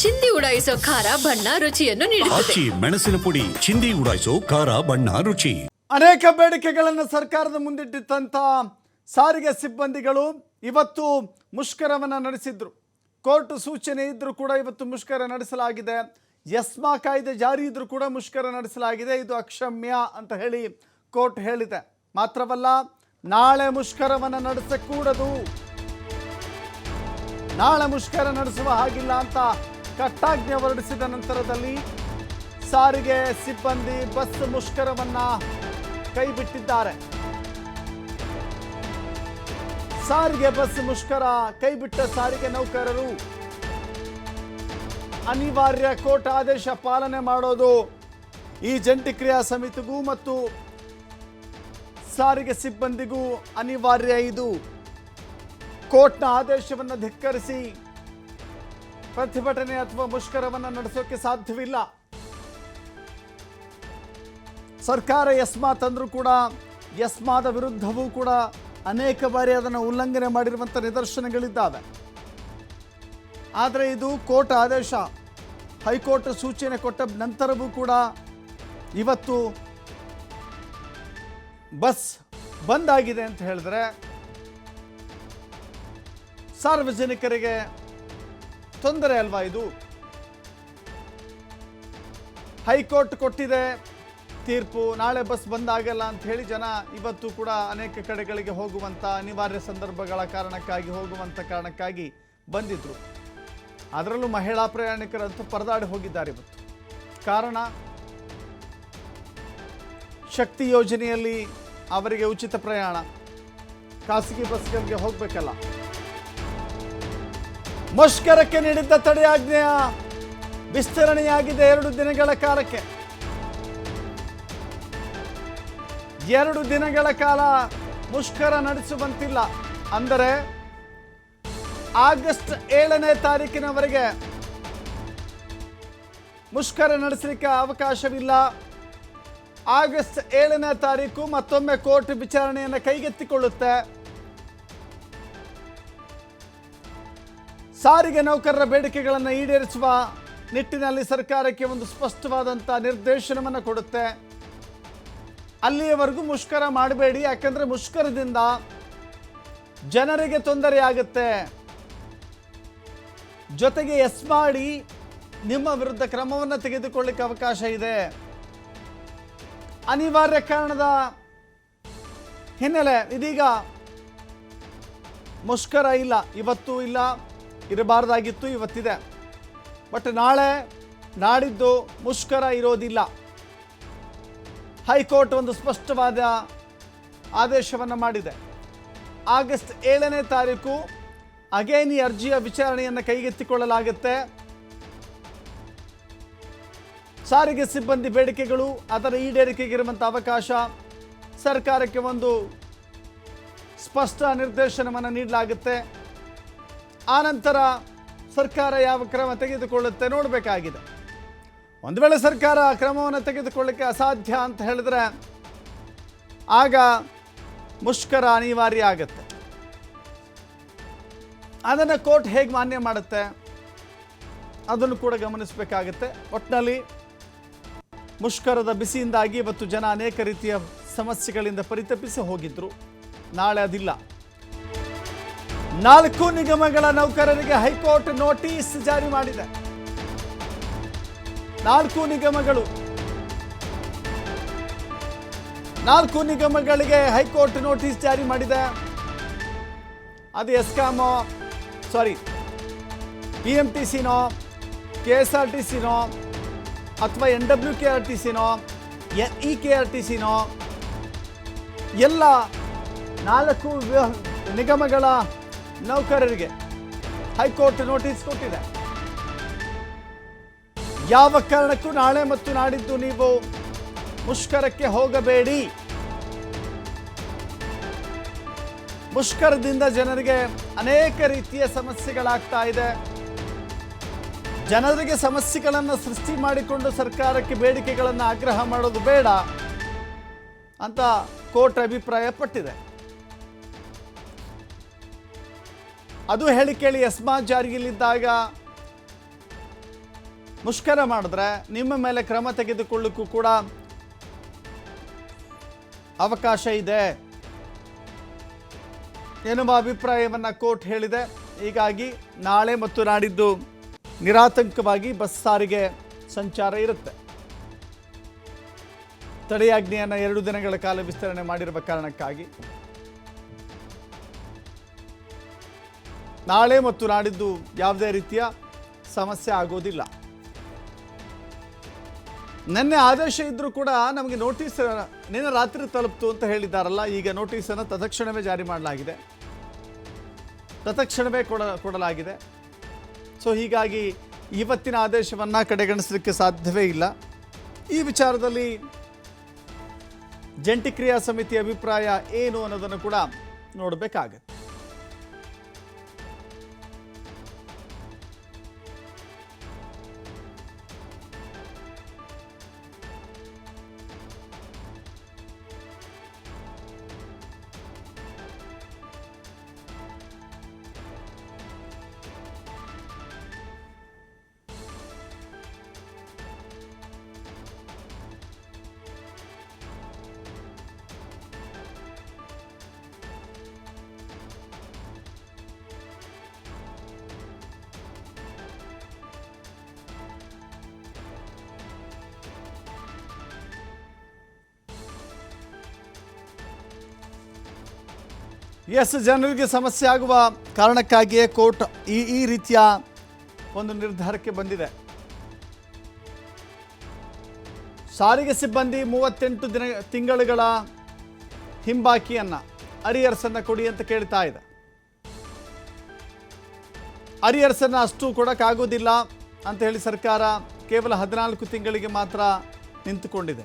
ಚಿಂದಿ ಉಡಾಯಿಸೋ ಖಾರ ಬಣ್ಣ ರುಚಿಯನ್ನು ನೀಡುತ್ತದೆ. ಆಚಿ ಮೆಣಸಿನ ಪುಡಿ ಚಿಂದಿ ಉಡಾಯಿಸೋ ಖಾರ ಬಣ್ಣ ರುಚಿ. ಅನೇಕ ಬೇಡಿಕೆಗಳನ್ನು ಸರ್ಕಾರದ ಮುಂದಿಟ್ಟಿದ್ದಂಥ ಸಾರಿಗೆ ಸಿಬ್ಬಂದಿಗಳು ಇವತ್ತು ಮುಷ್ಕರವನ್ನು ನಡೆಸಿದ್ರು. ಕೋರ್ಟ್ ಸೂಚನೆ ಇದ್ದರೂ ಕೂಡ ಇವತ್ತು ಮುಷ್ಕರ ನಡೆಸಲಾಗಿದೆ. ಎಸ್ಮಾ ಕಾಯ್ದೆ ಜಾರಿ ಇದ್ದರೂ ಕೂಡ ಮುಷ್ಕರ ನಡೆಸಲಾಗಿದೆ. ಇದು ಅಕ್ಷಮ್ಯ ಅಂತ ಹೇಳಿ ಕೋರ್ಟ್ ಹೇಳಿದೆ. ಮಾತ್ರವಲ್ಲ ನಾಳೆ ಮುಷ್ಕರವನ್ನು ನಡೆಸಕೂಡದು. ನಾಳೆ ಮುಷ್ಕರ ನಡೆಸುವ ಹಾಗಿಲ್ಲ ಅಂತ ಕಟ್ಟಾಜ್ಞೆ ಹೊರಡಿಸಿದ ನಂತರದಲ್ಲಿ ಸಾರಿಗೆ ಸಿಬ್ಬಂದಿ ಬಸ್ ಮುಷ್ಕರವನ್ನ ಕೈಬಿಟ್ಟಿದ್ದಾರೆ. ಸಾರಿಗೆ ಬಸ್ ಮುಷ್ಕರ ಕೈಬಿಟ್ಟ ಸಾರಿಗೆ ನೌಕರರು ಅನಿವಾರ್ಯ ಕೋರ್ಟ್ ಆದೇಶ ಪಾಲನೆ ಮಾಡೋದು ಈ ಜಂಟಿ ಕ್ರಿಯಾ ಸಮಿತಿಗೂ ಮತ್ತು ಸಾರಿಗೆ ಸಿಬ್ಬಂದಿಗೂ ಅನಿವಾರ್ಯ. ಇದು ಕೋರ್ಟ್ನ ಆದೇಶವನ್ನು ಧಿಕ್ಕರಿಸಿ ಪ್ರತಿಭಟನೆ ಅಥವಾ ಮುಷ್ಕರವನ್ನು ನಡೆಸೋಕೆ ಸಾಧ್ಯವಿಲ್ಲ. ಸರ್ಕಾರ ಎಸ್ಮಾ ತಂದರೂ ಕೂಡ ಎಸ್ಮಾದ ವಿರುದ್ಧವೂ ಕೂಡ ಅನೇಕ ಬಾರಿ ಅದನ್ನು ಉಲ್ಲಂಘನೆ ಮಾಡಿರುವಂಥ ನಿದರ್ಶನಗಳಿದ್ದಾವೆ. ಆದರೆ ಇದು ಕೋರ್ಟ್ ಆದೇಶ. ಹೈಕೋರ್ಟ್ ಸೂಚನೆ ಕೊಟ್ಟ ನಂತರವೂ ಕೂಡ ಇವತ್ತು ಬಸ್ ಬಂದ್ ಆಗಿದೆ ಅಂತ ಹೇಳಿದ್ರೆ, ಸಾರ್ವಜನಿಕರಿಗೆ ತೊಂದರೆ ಅಲ್ವಾ ಇದು? ಹೈಕೋರ್ಟ್ ಕೊಟ್ಟಿದೆ ತೀರ್ಪು, ನಾಳೆ ಬಸ್ ಬಂದಾಗಲ್ಲ ಅಂತ ಹೇಳಿ ಜನ ಇವತ್ತು ಕೂಡ ಅನೇಕ ಕಡೆಗಳಿಗೆ ಹೋಗುವಂಥ ಅನಿವಾರ್ಯ ಸಂದರ್ಭಗಳ ಕಾರಣಕ್ಕಾಗಿ ಹೋಗುವಂಥ ಕಾರಣಕ್ಕಾಗಿ ಬಂದಿದ್ರು. ಅದರಲ್ಲೂ ಮಹಿಳಾ ಪ್ರಯಾಣಿಕರಂತೂ ಪರದಾಡಿ ಹೋಗಿದ್ದಾರೆ ಇವತ್ತು. ಕಾರಣ, ಶಕ್ತಿ ಯೋಜನೆಯಲ್ಲಿ ಅವರಿಗೆ ಉಚಿತ ಪ್ರಯಾಣ. ಖಾಸಗಿ ಬಸ್ಗಳಿಗೆ ಹೋಗಬೇಕಲ್ಲ. ಮುಷ್ಕರಕ್ಕೆ ನೀಡಿದ್ದ ತಡೆಯಾಜ್ಞೆಯ ವಿಸ್ತರಣೆಯಾಗಿದೆ ಎರಡು ದಿನಗಳ ಕಾಲಕ್ಕೆ. ಎರಡು ದಿನಗಳ ಕಾಲ ಮುಷ್ಕರ ನಡೆಸುವಂತಿಲ್ಲ. ಅಂದರೆ ಆಗಸ್ಟ್ ಏಳನೇ ತಾರೀಕಿನವರೆಗೆ ಮುಷ್ಕರ ನಡೆಸಲಿಕ್ಕೆ ಅವಕಾಶವಿಲ್ಲ. ಆಗಸ್ಟ್ ಏಳನೇ ತಾರೀಕು ಮತ್ತೊಮ್ಮೆ ಕೋರ್ಟ್ ವಿಚಾರಣೆಯನ್ನು ಕೈಗೆತ್ತಿಕೊಳ್ಳುತ್ತೆ. ಸಾರಿಗೆ ನೌಕರರ ಬೇಡಿಕೆಗಳನ್ನು ಈಡೇರಿಸುವ ನಿಟ್ಟಿನಲ್ಲಿ ಸರ್ಕಾರಕ್ಕೆ ಒಂದು ಸ್ಪಷ್ಟವಾದಂಥ ನಿರ್ದೇಶನವನ್ನು ಕೊಡುತ್ತೆ. ಅಲ್ಲಿಯವರೆಗೂ ಮುಷ್ಕರ ಮಾಡಬೇಡಿ, ಯಾಕಂದರೆ ಮುಷ್ಕರದಿಂದ ಜನರಿಗೆ ತೊಂದರೆ ಆಗುತ್ತೆ. ಜೊತೆಗೆ ಎಸ್ ಮಾಡಿ ನಿಮ್ಮ ವಿರುದ್ಧ ಕ್ರಮವನ್ನು ತೆಗೆದುಕೊಳ್ಳಿಕ್ಕೆ ಅವಕಾಶ ಇದೆ. ಅನಿವಾರ್ಯ ಕಾರಣದ ಹಿನ್ನೆಲೆ ಇದೀಗ ಮುಷ್ಕರ ಇಲ್ಲ, ಇವತ್ತು ಇಲ್ಲ. ಇರಬಾರ್ದಾಗಿತ್ತು, ಇವತ್ತಿದೆ. ಬಟ್ ನಾಳೆ ನಾಡಿದ್ದು ಮುಷ್ಕರ ಇರೋದಿಲ್ಲ. ಹೈಕೋರ್ಟ್ ಒಂದು ಸ್ಪಷ್ಟವಾದ ಆದೇಶವನ್ನು ಮಾಡಿದೆ. ಆಗಸ್ಟ್ ಏಳನೇ ತಾರೀಕು ಅಗೇನ್ ಈ ಅರ್ಜಿಯ ವಿಚಾರಣೆಯನ್ನು ಕೈಗೆತ್ತಿಕೊಳ್ಳಲಾಗುತ್ತೆ. ಸಾರಿಗೆ ಸಿಬ್ಬಂದಿ ಬೇಡಿಕೆಗಳು, ಅದರ ಈಡೇರಿಕೆಗಿರುವಂಥ ಅವಕಾಶ, ಸರ್ಕಾರಕ್ಕೆ ಒಂದು ಸ್ಪಷ್ಟ ನಿರ್ದೇಶನವನ್ನು ನೀಡಲಾಗುತ್ತೆ. ಆನಂತರ ಸರ್ಕಾರ ಯಾವ ಕ್ರಮ ತೆಗೆದುಕೊಳ್ಳುತ್ತೆ ನೋಡಬೇಕಾಗಿದೆ. ಒಂದು ವೇಳೆ ಸರ್ಕಾರ ಕ್ರಮವನ್ನು ತೆಗೆದುಕೊಳ್ಳಿಕ್ಕೆ ಅಸಾಧ್ಯ ಅಂತ ಹೇಳಿದ್ರೆ ಆಗ ಮುಷ್ಕರ ಅನಿವಾರ್ಯ ಆಗುತ್ತೆ. ಅದನ್ನು ಕೋರ್ಟ್ ಹೇಗೆ ಮಾನ್ಯ ಮಾಡುತ್ತೆ? ಅದನ್ನು ಕೂಡ ಗಮನಿಸಬೇಕಾಗುತ್ತೆ. ಒಟ್ಟಿನಲ್ಲಿ ಮುಷ್ಕರದ ಬಿಸಿಯಿಂದಾಗಿ ಇವತ್ತು ಜನ ಅನೇಕ ರೀತಿಯ ಸಮಸ್ಯೆಗಳಿಂದ ಪರಿತಪಿಸಿ ಹೋಗಿದ್ರು. ನಾಳೆ ಅದಿಲ್ಲ. ನಾಲ್ಕು ನಿಗಮಗಳ ನೌಕರರಿಗೆ ಹೈಕೋರ್ಟ್ ನೋಟಿಸ್ ಜಾರಿ ಮಾಡಿದೆ. ನಾಲ್ಕು ನಿಗಮಗಳು. ನಾಲ್ಕು ನಿಗಮಗಳಿಗೆ ಹೈಕೋರ್ಟ್ ನೋಟಿಸ್ ಜಾರಿ ಮಾಡಿದೆ. ಅದು ಎಸ್ಕಾಮೋ, ಸಾರಿ ಬಿ ಎಂ ಟಿ ಸಿನೋ ಕೆ ಎಸ್ ಆರ್ ಟಿ ಸಿನೋ ಅಥವಾ N W K R T ಸಿನೋ E K R T ಸಿನೋ, ಎಲ್ಲ ನಾಲ್ಕು ನಿಗಮಗಳ ನೌಕರರಿಗೆ ಹೈಕೋರ್ಟ್ ನೋಟಿಸ್ ಕೊಟ್ಟಿದೆ. ಯಾವ ಕಾರಣಕ್ಕೂ ನಾಳೆ ಮತ್ತು ನಾಡಿದ್ದು ನೀವು ಮುಷ್ಕರಕ್ಕೆ ಹೋಗಬೇಡಿ. ಮುಷ್ಕರದಿಂದ ಜನರಿಗೆ ಅನೇಕ ರೀತಿಯ ಸಮಸ್ಯೆಗಳಾಗ್ತಾ ಇದೆ. ಜನರಿಗೆ ಸಮಸ್ಯೆಗಳನ್ನು ಸೃಷ್ಟಿ ಮಾಡಿಕೊಂಡು ಸರ್ಕಾರಕ್ಕೆ ಬೇಡಿಕೆಗಳನ್ನು ಆಗ್ರಹ ಮಾಡೋದು ಬೇಡ ಅಂತ ಕೋರ್ಟ್ ಅಭಿಪ್ರಾಯ ಅದು ಹೇಳಿ ಕೇಳಿ ಎಸ್ಮಾ ಜಾರಿಯಲ್ಲಿದ್ದಾಗ ಮುಷ್ಕರ ಮಾಡಿದ್ರೆ ನಿಮ್ಮ ಮೇಲೆ ಕ್ರಮ ತೆಗೆದುಕೊಳ್ಳಕ್ಕೂ ಕೂಡ ಅವಕಾಶ ಇದೆ ಎನ್ನುವ ಅಭಿಪ್ರಾಯವನ್ನು ಕೋರ್ಟ್ ಹೇಳಿದೆ. ಹೀಗಾಗಿ ನಾಳೆ ಮತ್ತು ನಾಡಿದ್ದು ನಿರಾತಂಕವಾಗಿ ಬಸ್ ಸಾರಿಗೆ ಸಂಚಾರ ಇರುತ್ತೆ. ತಡೆಯಾಜ್ಞೆಯನ್ನು ಎರಡು ದಿನಗಳ ಕಾಲ ವಿಸ್ತರಣೆ ಮಾಡಿರುವ ಕಾರಣಕ್ಕಾಗಿ. ನಾಳೆ ಮತ್ತು ನಾಡಿದ್ದು ಯಾವುದೇ ರೀತಿಯ ಸಮಸ್ಯೆ ಆಗೋದಿಲ್ಲ. ನಿನ್ನೆ ಆದೇಶ ಇದ್ದರೂ ಕೂಡ ನಮಗೆ ನೋಟಿಸ್ ನಿನ್ನೆ ರಾತ್ರಿ ತಲುಪ್ತು ಅಂತ ಹೇಳಿದ್ದಾರಲ್ಲ, ಈಗ ನೋಟಿಸನ್ನು ತತ್ಕ್ಷಣವೇ ಜಾರಿ ಮಾಡಲಾಗಿದೆ. ತತ್ಕ್ಷಣವೇ ಕೊಡ, ಕೊಡಲಾಗಿದೆ. ಸೊ ಹೀಗಾಗಿ ಇವತ್ತಿನ ಆದೇಶವನ್ನು ಕಡೆಗಣಿಸಲಿಕ್ಕೆ ಸಾಧ್ಯವೇ ಇಲ್ಲ. ಈ ವಿಚಾರದಲ್ಲಿ ಜಂಟಿ ಕ್ರಿಯಾ ಸಮಿತಿ ಅಭಿಪ್ರಾಯ ಏನು ಅನ್ನೋದನ್ನು ಕೂಡ ನೋಡಬೇಕಾಗತ್ತೆ. ಎಸ್ ಜನರಿಗೆ ಸಮಸ್ಯೆ ಆಗುವ ಕಾರಣಕ್ಕಾಗಿಯೇ ಕೋರ್ಟ್ ಈ ಈ ರೀತಿಯ ಒಂದು ನಿರ್ಧಾರಕ್ಕೆ ಬಂದಿದೆ. ಸಾರಿಗೆ ಸಿಬ್ಬಂದಿ ಮೂವತ್ತೆಂಟು ದಿನ, ತಿಂಗಳುಗಳ ಹಿಂಬಾಕಿಯನ್ನು ಅರಿಯರ್ಸನ್ನು ಕೊಡಿ ಅಂತ ಕೇಳ್ತಾ ಇದೆ. ಅರಿಯರ್ಸನ್ನು ಅಷ್ಟು ಕೊಡೋಕ್ಕಾಗೋದಿಲ್ಲ ಅಂತ ಹೇಳಿ ಸರ್ಕಾರ ಕೇವಲ ಹದಿನಾಲ್ಕು ತಿಂಗಳಿಗೆ ಮಾತ್ರ ನಿಂತುಕೊಂಡಿದೆ.